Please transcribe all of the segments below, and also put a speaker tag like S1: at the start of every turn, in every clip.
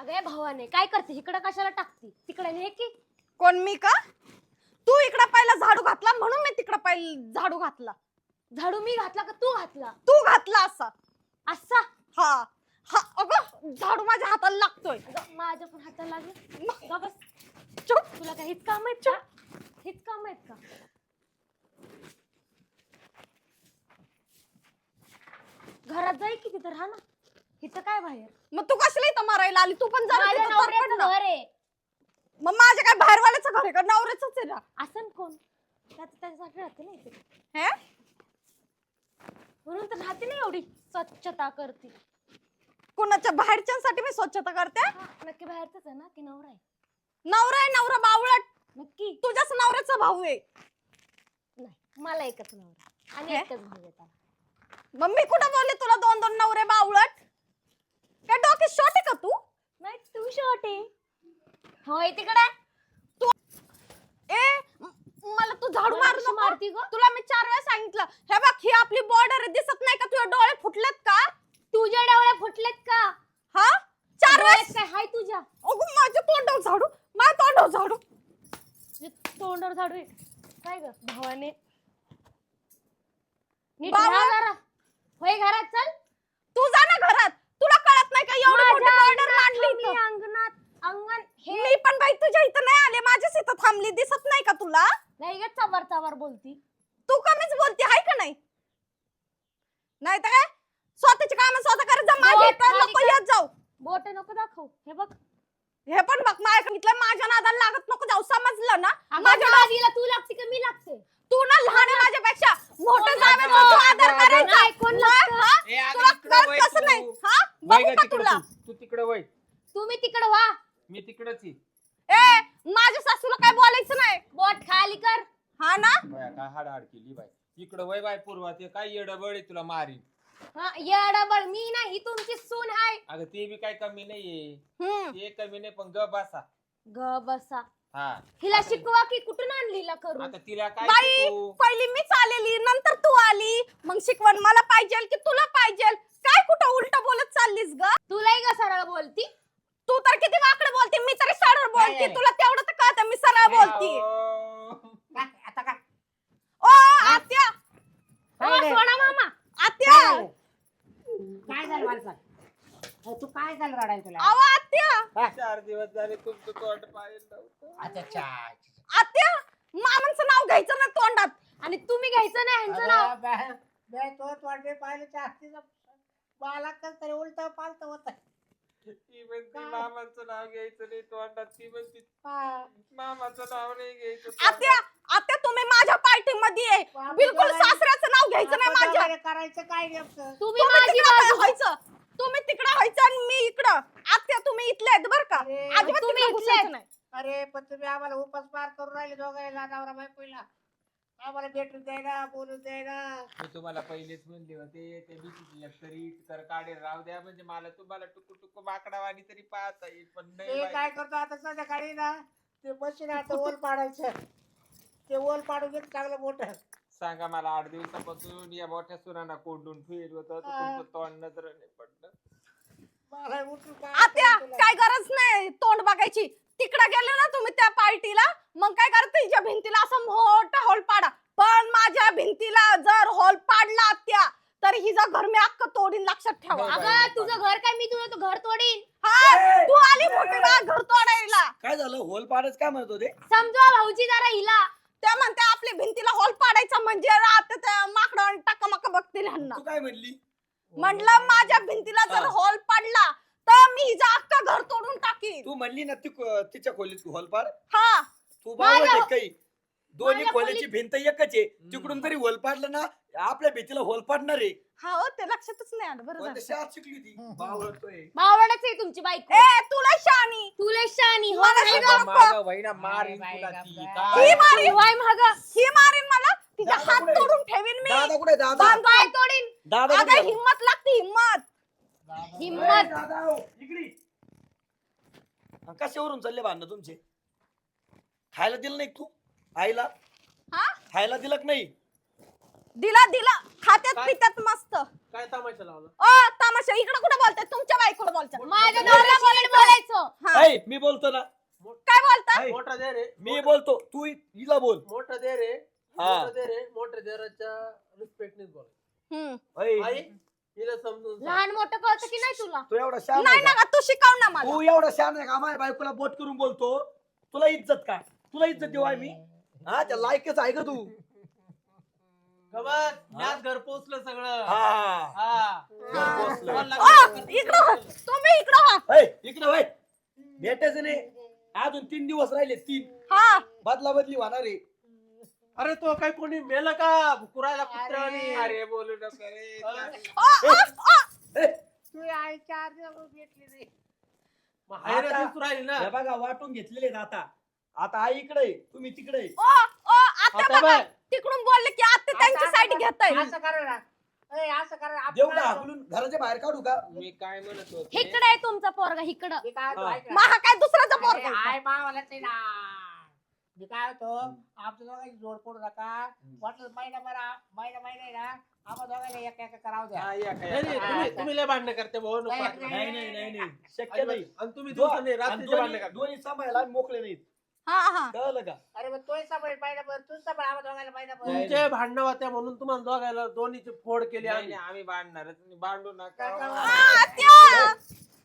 S1: अगं या भावाने काय करते? इकडं कशाला टाकते? तिकडे ने की?
S2: कोण मी का? तू इकडं पहिला झाडू घातला म्हणून मी तिकडं पहिला झाडू घातला.
S1: झाडू मी घातला का तू घातला?
S2: तू घातला असा.
S1: असा?
S2: हा. हा अगं झाडू माझ्या हाताला लागतोय.
S1: अगं, माझ्या पण हाताला लागेल. का बस.
S2: चुप.
S1: तुला काय हेच काम आहेत का? हेच काम आहेत का? घरात जाई की तिथं राहा ना. इथं काय बाहेर?
S2: मग तू कसली इथं मारायला आली? तू पण जरा
S1: माझ्या
S2: तिथं तर
S1: नवऱ्याचं
S2: पड ना.
S1: घर आहे.
S2: मग माझ्या काय बाहेरवाल्याचं घर आहे का? नवऱ्याच आहे ना.
S1: असं कोण? त्याचं त्याच्यासाठी राहते ना इथे.
S2: हे?
S1: म्हणून तर राहते ना एवढी स्वच्छता करते.
S2: कुणाच्या बाहेरच्यांसाठी मी स्वच्छता करते?
S1: हा, नक्की बाहेरच आहे ना की नवरा आहे.
S2: नवरा आहे नवरा बावळट.
S1: नक्की.
S2: तुझ्याच नवऱ्याचा भाऊ आहे.
S1: नाही मला एकच नवरा. आणि
S2: हे?
S1: एकच भाऊ येतात
S2: मग मी कुठं बोलले तुला दोन दोन नवरे बावळट काय डोके शॉट आहे का तू
S1: नाही तू शॉर्ट आहे होय तिकडे.
S2: तू ए म- मला तू झाडू
S1: मला
S2: मारू
S1: कशी
S2: नको.
S1: मारती ग?
S2: तुला मी चार वेळा सांगितलं. हे बघ ही आपली बॉर्डर दिसत नाही का? तुझे डोळे फुटलेत का?
S1: तुझ्या डोळे फुटलेत का?
S2: हा? चार
S1: डोळ्यात
S2: वेळेस
S1: काय हाय तुझ्या?
S2: अगं माझ्या तोंडावर झाडू. माझ्या तोंडावर झाडू.
S1: तुझ्या तोंडावर झाडू आहे. काय ग? भावाने. नीट राहा जरा. होय घरात चल.
S2: तू जा ना घरात. तुला कळत नाही का एवढी मोठी
S1: माझ्या
S2: बॉर्डर
S1: अंगणात
S2: मांडली
S1: थांबली,
S2: इथं.
S1: अंगणात अंगण हे
S2: मी पण बाई तुझ्या इथं नाही आले. माझ्याच इथं थांबली. दिसत नाही का तुला?
S1: नाही ग चवर चवर बोलती.
S2: तू कमीच बोलते हाय का नाही? नाही तर काय? स्वतःची काम स्वतः करत जा माझ्या
S1: बोट
S2: इथं
S1: खाली
S2: नको
S1: कर.
S2: येत जाऊ.
S1: बोट नको दाखव. हे बघ.
S2: हे पण बघ माझ्या सांगितलं माझ्या नादाला लागत नको जाऊ. समजलं ना?
S1: माझ्या
S2: माझ्या
S1: नादीला तू लागते का मी लागते?
S2: तू ना लहान आहे माझ्यापेक्षा. मोठं जावे? तू आदर करायचा.
S1: नाही, कोण
S2: मग,
S1: लागतं?
S2: हा?
S3: ए, अगं
S2: तुला
S3: इकडं वळ
S2: कळत कसं
S3: तू.
S2: नाही? हा? बघू
S3: ग
S2: का
S3: तिकडं
S2: तुला?
S3: तू. तू तिकडे वय.
S1: तुम्ही तिकडे वा.
S3: मी तिकडच आहे
S2: ए माझ्या सासूला काय बोलायचं नाही?
S1: बोट खाली कर.
S2: हा ना?
S3: बाया, काय हाड हाड केली बाय इकडं वय बाय पूर्वा ते काय येडबळ आहे तुला मारी
S1: हा येडबळ मी नाही तुमची सून आहे.
S3: अगं ते बी काय कमी नाहीये.
S2: हम्म.
S3: ते कमी नाही पण ग बसा.
S1: ग बसा.
S3: हा.
S1: हिला शिकवा की कुठून आणली हिला करू
S3: आता तिला काय
S2: बाई
S3: शिकवू?
S2: पहिली मीच आलेली नंतर तू आली. मग शिकवण मला पाहिजे की तुला पाहिजे काय कुठं उलट बोलत चाललीस ग?
S1: तुलाही का सरळ बोलती.
S2: तू तर किती वाकडं बोलते मी तरी सरळ बोलते
S3: नाही.
S2: तुला तेवढं तर कळतं मी सरळ बोलते.
S4: आता काय?
S2: ओ आत्या!
S1: ओ, सोडा मामा
S2: आत्या!
S4: काय झालं मला सांग अहो, तू काय झालं रडायला तुला?
S2: अहो आत्या!
S3: चार दिवस झाले तुमचं तोंड पाहिलं नव्हतं.
S4: अच्छा अच्छा
S2: आत्या मामांचं नाव घ्यायचं ना तोंडात.
S1: आणि तुम्ही घ्यायचं नाही ह्यांचं नाव.
S4: बा- तो तोंडे पाहिलं जास्तीचं मला कस तरी उलट पालत होत
S3: ती म्हणती मामाचं नाव घ्यायचं नाही तोंडात ती म्हणती
S4: हा.
S3: मामाचं नाव नाही घ्यायचं
S2: आत्या आत्या तुम्ही माझ्या पार्टी मध्ये आहे
S4: बापरे,
S2: बिलकुल
S4: बाई.
S2: सासऱ्याचं नाव घ्यायचं नाही
S4: आपण
S2: माझ्या.
S4: दोघांनी करायचं काय नेमकं?
S1: तुम्ही
S2: तुम्ही
S1: माझी
S2: तिकडं
S1: बाजू
S2: व्हायचं. तुम्ही तिकडं व्हायचं आणि मी इकडं. आत्या तुम्ही इथले आहेत बरं का?
S4: अरे,
S2: अजिबात
S1: तुम्ही
S2: तिकडं
S1: इथले आहेत.
S2: नाही.
S4: अरे पण तुम्ही आम्हाला उपास पार करून राहिले दोघांना नवरा बायकोला. आम्हाला भेटून द्यायला बोलून द्यायला
S3: मी तुम्हाला पहिलेच म्हणले होते ते बीसीची तरी तर काढे राहू द्या म्हणजे मला तुम्हाला टुकू टुकू माकडावाणी तरी पाहता येईल पण नाही
S4: ते
S3: बाई.
S4: काय करतो आता संध्याकाळी ना ते मशीन आता ओल पाडायचं ते ओल पाडून घेत चांगलं मोठं
S3: सांगा मला आठ दिवसापासून या मोठ्या सुरांना कोंडून फिरवत होतं
S4: हा.
S3: तुमचं तोंड नजरेने पडलं
S4: मला उठून काय
S2: आत्या
S4: तुला?
S2: काय गरज नाही तोंड बघायची तिकडे गेले ना तुम्ही त्या पार्टीला मग काय करत तिच्या भिंतीला असं मोठा हॉल पाडा पण माझ्या भिंतीला जर हॉल पाडला आत्या तर हिचा घर मी अख्ख तोडीन लक्षात ठेवा
S3: नाही.
S1: अगं तुझं घर काय मी तुझं घर तोडीन
S2: हा तू आली मोठी बा घर तोडायला
S5: काय झालं होल पाडच काय म्हणत होते?
S1: समजवा भाऊजी जरा हिला.
S2: त्या म्हणते आपल्या भिंतीला हॉल पाडायचा म्हणजे आता त्या माकडं टाकामाका बघतील ह्यांना.
S5: तू काय म्हणली?
S2: म्हणलं माझ्या भिंतीला जर
S5: हा.
S2: हॉल पडला तर मी हिचा अख्खा घर तोडून टाकीन.
S5: तू म्हणली ना ती को- तिच्या खोलीत होल पाड.
S2: हा.
S5: तू
S1: माझ्या-
S5: काही. दोन्ही
S1: माझ्या
S5: खोलीची
S1: खोलीत-
S5: भिंत एकच आहे. तिकडून तरी होल पाडलं ना आपल्या भिंतीला होल पाडणार आहे.
S2: हा हो ते लक्षातच नाही आलं. बरं झालं.
S5: शिकली बावळतोय.
S1: आहे तुमची बायको.
S2: ए तुला शानी
S1: तुला शानी हो
S2: मला
S1: नाही
S2: शिकव.
S1: गं?
S3: अगं मागं वहिना मारीन
S4: बाई,
S3: तुला
S4: बाई,
S3: ती.
S4: बाई.
S2: ही मारीन.
S1: वाय महाग
S2: ही मारीन मला. तिचा
S5: दादा
S2: हात
S5: कुठे?
S2: तोडून ठेवीन मी.
S5: दादा कुठे? दादा.
S2: बांध-
S1: पाय तोडीन.
S5: दादा
S2: अगं
S5: कुठे?
S2: हिम्मत लागते हिम्मत.
S1: हिम्मत.
S5: दादा हो, इकडे. अन कशावरून चालले भांडणं तुमचे? खायला दिलं नाही तू? आईला?
S2: हा?
S5: खायला दिलं का नाही?
S2: दिला दिला. खात्यात
S3: काय?
S2: पित्यात मस्त.
S6: काय तमाशा लावला?
S2: ओ तमाशा. इकडे कुठे बोलताय? तुमच्या बाईकडे बोलताय.
S1: माझ्या नवऱ्याला बोलायचं.
S2: हा.
S5: ऐ मी बोलतो ना.
S2: काय बोलताय
S5: ऐ,
S6: मोठा दे रे.
S5: मी बोलतो. तू हिला बोल.
S6: मोठा दे रे.
S5: हा.
S6: मोठा दे रे. मोठ्या देराच्या रिस्पेक्टनेच बोल.
S2: हम्म.
S5: ऐ,
S6: आई हिला समजून सांग.
S1: लहान मोठं कळतं की नाही तुला?
S5: तू एवढा शान
S2: नाही ना
S5: का?
S2: तू शिकव ना मला.
S5: तू एवढा शान आहे का? माझ्या बायकोला बोट करून बोलतो. तुला इज्जत का? तुला इज्जत देऊ आहे मी हा त्या लायकच आहे का तू?
S6: घर पोचलं सगळं.
S5: हा.
S6: हा.
S5: घर पोचलं.
S6: बोल
S2: ओ,
S6: लागलं.
S2: इकडं हो. तुम्ही इकडं व्हा
S5: ऐ, इकडे वय भेटायचं नाही. अजून तीन दिवस राहिले तीन.
S2: हा.
S5: बदला बदली होणार आहे.
S6: अरे तो काय कोणी मेलं का? कुरायला कुत्र्यावानी
S3: अरे. बोलू नको रे.
S6: हा.
S4: तू आई चार दिवस भेटली नाही.
S6: मग हायरे राहिली ना.
S5: हे बघा वाटून घेतलेले आहेत आता. आता आई इकडे आहे, तुम्ही तिकडे आहे.
S2: ओ, ओ, आता
S6: आता
S2: बघा
S6: बघ.
S2: तिकडून बोलले की आता त्यांची साईड घेताय.
S4: असं करा ना. ए, असं करा. ना.
S5: देऊ
S4: आपण
S5: का
S4: काय
S5: हाकलून घराच्या बाहेर काढू का?
S3: मी काय म्हणत होते?
S1: इकडे आहे तुमचा पोरगा
S4: मी काय होतो,
S5: हा.
S4: ऐक. ना.
S2: महा काय दुसऱ्याचा
S4: अरे,
S2: पोरगा
S4: आय नाही ना. मी काय होतो आमच्या दोघांची जोड पडू नका. वाटलं महिना बरा महिना महिना आहे ना. आम्हा दोघांना एक एक करावं द्या.
S3: हा, या
S6: नाही, नाही,
S3: काय
S6: तुम्ही तुम्ही लय भांडणं करते भाऊ नको
S4: नाही,
S6: भांडणं.
S5: नाही नाही नाही नाही. शक्य नाही.
S6: आणि तुम्ही
S5: दो-
S6: दिवसांनी
S5: आणि
S6: रात्रीचे भांडणं
S5: दोन्ही
S6: करता.
S5: दोन्ही सांभाळायला मोकळे नाहीत.
S2: हा हा.
S5: कळलं का?
S4: अरे मग तोही सांभाळ महिनाभर तूच सांभाळ आम्हा दोघांना महिनाभर
S6: तुमचे भांडणं होत्या म्हणून तुम्हाला दोघायला दोन्हीची फोड केली
S3: नाही,
S6: आम्ही.
S3: नाही, आम्ही भांडणारच नाही. भांडू नका.
S2: आ, त्या.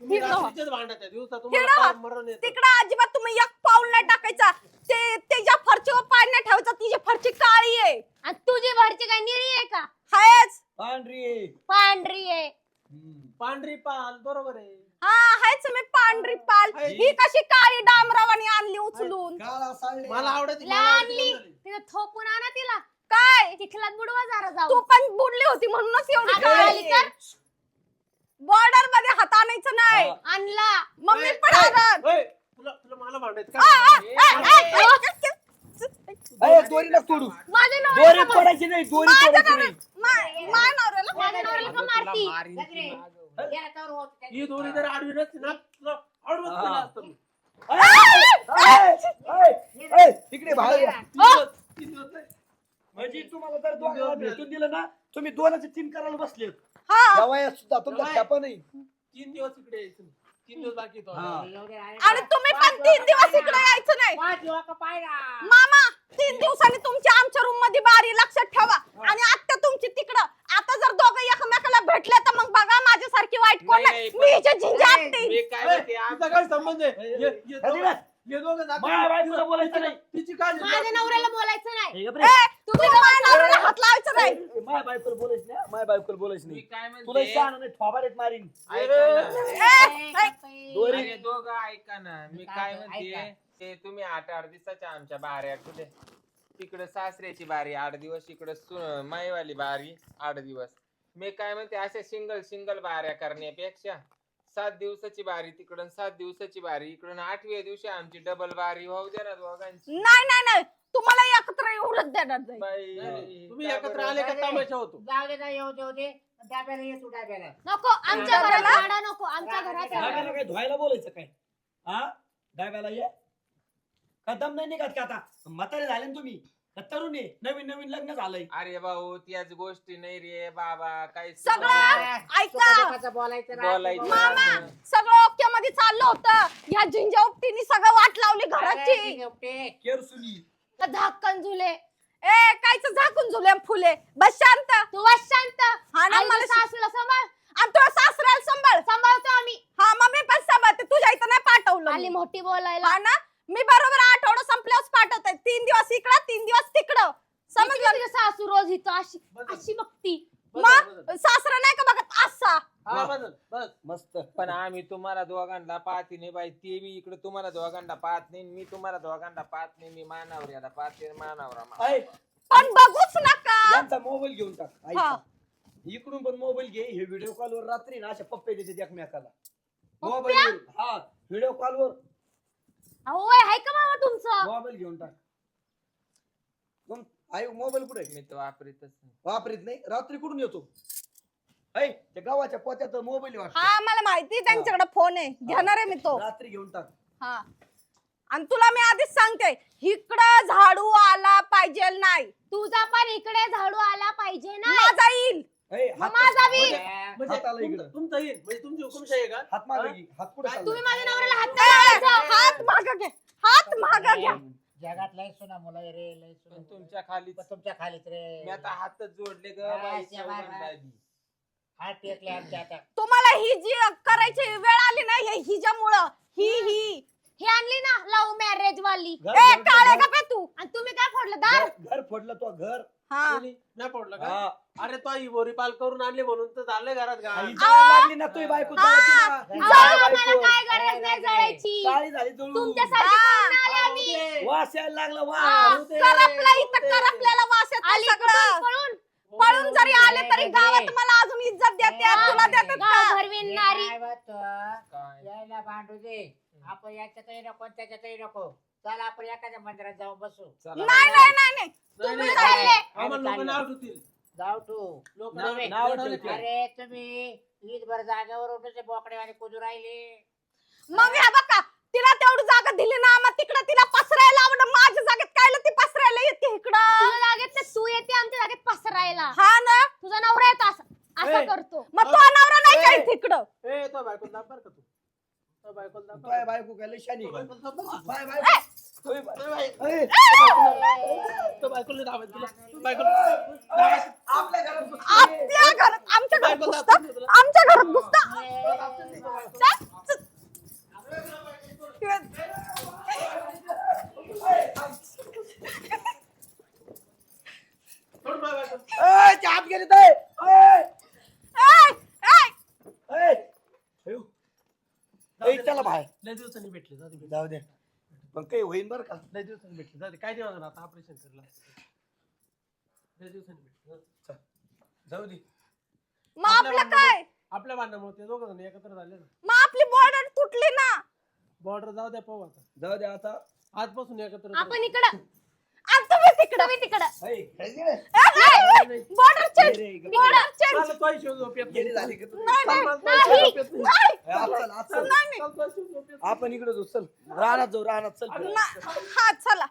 S6: तुम्ही
S2: हिरो.
S6: रात्रीचेच भांडत आहे. दिवसा तुम्हाला
S2: हिरो.
S6: फार मरण येतं.
S2: तिकडं अजिबात तुम्ही एक पाऊल नाही टाकायचा. ते त्याच्या फरचीवर पाय नाही ठेवायचा तिची फरची काळी आहे.
S1: आणि तुझी भरची काय निळी आहे का?
S2: हायच.
S5: पांढरी आहे.
S1: पांढरी आहे.
S6: पांढरी पाल बरोबर आहे.
S2: हा हायच मी पांढरी पाल.
S6: हाय.
S2: ही कशी काळी डांबरावानी आणली उचलून?
S5: काळा
S6: मला आवडत
S1: आणली तिला थोपून आणा तिला.
S2: काय?
S1: चिखलात बुडवा जरा
S2: तू
S1: जाऊ
S2: पण बुडली होती म्हणूनच एवढी
S1: आता आली
S2: काळी
S1: तर?
S2: बॉर्डरमध्ये हात आणायचं नाही.
S1: आणला.
S2: मम्मी पण हातात
S6: ए, तुला तुला मला भांडायचं
S2: आ, आ,
S6: का
S2: आ, आ, आ,
S5: अरे दोरी नका तोडू.
S1: माझ्या
S5: दोरी
S1: नवऱ्याला मार-
S5: तोडायची नाही दोरी
S2: माझ्या
S5: तोडायची
S2: नवऱ्या-
S5: नाही.
S2: मा- माझ्या नवऱ्याला
S1: माझ्या नवऱ्याला का मारती.
S6: ही? दोन्ही जर आडवी नसती ना तुला आडवंच. केलं असतं मी.
S5: ऐ, ऐ, ऐ, तिकडे बाहेर या.
S6: तीन दिवस- तीन दिवस नाही.
S5: म्हणजे तुम्हाला जर दोघांना भेटून दिलं ना तुम्ही दोनाचे तीन करायला बसले
S2: हा.
S5: सुद्धा तुमचा. छापा नाही.
S6: तीन दिवस इकडे यायचं नाही. तीन दिवस बाकी
S5: हा.
S2: आणि. तुम्ही पण तीन दिवस इकडे यायचं नाही.
S4: पाच दिवस का पाहिला.
S2: मामा तीन दिवसांनी तुमच्या आमच्या रूममध्ये बारी लक्षात ठेवा आणि आता तुमची तिकडं आता जर दोघं एकमेकाला भेटले तर मग बघा माझ्यासारखी वाईट कोण हिच्या झिंजा.
S3: मी काय
S6: तिचा काय संबंध आहे दोघं-
S5: ना?
S6: ये दोघं जातात.
S5: माझ्या बायकोला बोलायचं नाही.
S6: तिची काळजी
S1: माझ्या नवऱ्याला बोलायचं नाही
S5: हे गप रे.
S2: ए, तुम्ही माझ्या नवऱ्याला हात लावायचं नाही
S5: ए, माझ्या बायकोला बोलायचं नाही माझ्या बायकोला बोलायचं
S3: मी
S5: नाही
S3: काय
S5: तुला
S3: म्हणते
S5: शहाणा नाही थोबाडीत मारीन
S3: ऐका ना.
S2: ए, ए,
S5: दोरी
S3: अरे दोघं ऐका ना मी
S4: काय
S3: काय
S4: म्हणतो,
S3: म्हणते
S4: ऐका.
S3: ते तुम्ही आठ आठ दिवसाच्या आमच्या बाऱ्या कुठे तिकडे सासऱ्याची बारी आठ दिवस इकडे माईवाली बारी आठ दिवस मी काय म्हणते अशा सिंगल सिंगल बाऱ्या करण्यापेक्षा सात दिवसाची बारी तिकडून सात दिवसाची बारी इकडून आठव्या दिवशी आमची डबल बारी होऊ दे ना दोघांची.
S2: नाही नाही नाही. तुम्हाला एकत्र एवढंच देणार नाही.
S3: बाई,
S6: नाही, नाही. तुम्ही एकत्र? आले का तमाशा होतो?
S4: जाऊ दे ना येऊ देऊ दे. डाब्याला ये तू डाब्याला.
S1: नको आमच्या? घरात भाडा नको आमच्या घरात.
S4: डाब्याला
S5: काय? धुवायला बोलायचं काय? हा? डाब्याला ये. का दम नाही निघत का आता? म्हातारे झाले ना तुम्ही. का तरुण आहे नवीन नवीन लग्न झालंय?
S3: अरे भाऊ त्याच गोष्टी नाही रे बाबा काही
S2: सगळं ऐका.
S4: सुखादुखाचं बोलायचं राहतं,
S3: बोलायचं
S4: बोलायचं.
S2: मामा सगळं ओके मध्ये चाललं होतं. ह्या झिंजा उपटीने सगळं वाट लावली
S4: अरे,
S2: घराची.
S1: झाक्कन झुले?
S2: ए कायच झाकून झुले फुले. बस शांत.
S1: तू वाच शांत.
S2: हा ना मला
S1: सासूला सांभाळ.
S2: आणि तुला सासऱ्याला सांभाळ.
S1: सांभाळतो आम्ही.
S2: हा मग मी पण सांभाळते. तुझ्या इथं नाही पाठवलं
S1: आली
S2: मी.
S1: मोठी बोलायला.
S2: हा ना? मी बरोबर आठवडा संपल्यावर पाठवते तीन दिवस इकडं तीन दिवस तिकडं.
S1: समजलं? सासू रोज इथं अशी
S6: बदल.
S1: अशी बघती
S6: बदल,
S2: मग
S6: बदल.
S2: सासरा नाही का बघत? असा.
S6: हा, बदल, बस.
S5: मस्त.
S3: पण आम्ही तुम्हाला दोघांना पाहते नाही बाई. ते बी इकडे तुम्हाला दोघांना पाहत नाही मी तुम्हाला दोघांना पाहत नाही. मी मानावर याला पाहते मानावरा
S5: ऐ,
S2: पण बघूच नका.
S5: यांचा मोबाईल घेऊन टाक.
S2: हा.
S5: ऐका. इकडून पण मोबाईल घे. हे व्हिडिओ कॉलवर रात्री ना अशा पप्पे देते एकमेकाला. मोबाईल हा व्हिडिओ कॉलवर
S1: अहो वय आहे का मामा तुमचं?
S5: मोबाईल घेऊन टाक. मग आई मोबाईल कुठे?
S3: मी तो वापरीतच नाही.
S5: वापरीत नाही? रात्री कुठून येतो? ऐ त्या गावाच्या पोत्यात मोबाईल वाटतो.
S2: हा मला माहिती त्यांच्याकडे फोन आहे. घेणार आहे मी तो.
S5: रात्री घेऊन टाक.
S2: हा. आणि तुला मी आधीच सांगते इकडं झाडू आला पाहिजे नाही.
S1: तुझा पण इकडे झाडू आला पाहिजे ना.
S2: माझा येईल.
S5: हात-
S1: माझा बी
S6: म्हणजे
S5: हाताला इकडं.
S6: तुमचं येईल. म्हणजे तुमची हुकुमशाही आहे का?
S5: हात मागे घे. हात कुठे
S1: तुम्ही माझ्या नवऱ्याला हात
S2: ए,
S1: नाही लावायचा.
S2: हात माग घे. हात माग घ्या.
S4: जगात लय सुना मुलं आहे रे लय सुना
S3: पण
S4: मुलं.
S3: तुमच्या खाली
S4: पण तुमच्या खालीच रे.
S3: मी आता हातच जोडले ग
S4: हा,
S3: बाई
S4: शेवा, हा.
S3: सवलंदाजी.
S4: हात टेकले आमच्या आता
S2: तुम्हाला ही जी करायची वेळ आली ना हे हिच्यामुळं. ही ही.
S1: ही आणली ना लव्ह मॅरेज वाली.
S5: घर-
S2: ए
S5: घर-
S2: काळे का पे तू.
S1: आणि तुम्ही काय फोडलं? दार.
S5: घर- घर फोडलं तो घर.
S2: हा
S6: कोणी? नाही पडलं का
S5: हा.
S6: अरे तो ही बोरी पाल करून आणली म्हणून तर झालंय घरात
S5: आई
S6: घाण
S5: जळायला लागली ना तुझी बायको जळती ना.
S1: अहो,
S5: तुझी
S1: आम्हाला
S5: बायको.
S1: काय गरज नाही जळायची
S5: काळी झाली जळून.
S1: तुमच्यासाठी
S2: हा.
S1: करून आले आम्ही
S5: वास यायला लागला
S1: हा.
S5: वास
S2: करपला इथं करपलेला वास येतो
S1: आली
S2: सगळं
S1: पळून
S2: पळून जरी आले तरी
S4: ए,
S2: गावात. मला अजून इज्जत देतात
S4: ए,
S2: तुला देतात का
S4: हे काय म्हणतो?
S3: काय?
S4: यायला भांडू दे आपण याच्यातही नको आणि त्याच्यातही नको चल आपण एखाद्या मंदिरात जाऊन बसू
S3: चला
S2: नाही. नाही नाही नाही
S6: नाही,
S1: तुम्ही
S6: नाही.
S1: चालले.
S6: आम्हाला लोक नाव ठेवतील
S4: जाऊ तू
S6: लोक
S5: नाव-
S6: नाव
S5: नाव
S6: ठेवतील.
S5: ठेवतील.
S4: अरे तुम्ही ईदभर जागेवर उठून बोकडे आणि कुजू राहिले
S2: मग हे बघा तिला तेवढी जागा दिली ना मग तिकडे तिला पसरायला आवडत माझ्या जागेत कायला ती पसरायला येते इकडं
S1: तर तू येते आमच्या जागेत पसरायला
S2: हा ना
S1: तुझा नवरा येतो असं असं
S6: ए.
S1: करतो
S2: मग तो नवरा नाही. काय तिकडं
S6: ए तो बायको दाब बरं का तू तो बायको
S5: लय शानी? बाय बाय. बाय-
S6: बाय-
S5: आपल्या घरात
S2: आमच्या घरात घुसतं. आमच्या घरात घुसतं
S6: सोड माझ्या बायकोला.
S5: ए, ते हात गेले ते. ए,
S2: ए, ए,
S5: ए. ठेव. बाहेर
S6: लय दिवसांनी भेटले जाऊ दे.
S5: जाऊ दे. पण काही होईन बरं का.
S6: लय दिवसांनी भेटले जाऊ दे. काय होणार आता ऑपरेशन करला लय दिवसांनी भेटले
S5: जाऊ दे.
S2: मग आपलं काय?
S6: आपल्या भांडणामुळे ते दोघं जण एकत्र झाले ना.
S2: मग आपली बॉर्डर तुटली ना.
S6: बॉर्डर जाऊ द्या पाहू आता.
S5: जाऊ दे आता.
S6: आजपासून एकत्र
S1: आपण इकडं
S2: तिकडं
S1: तिकडं.
S2: Border change. Border change.
S5: आपण इकडे जाऊ चल. राहणार जाऊ राहणार चल.
S2: हा चला.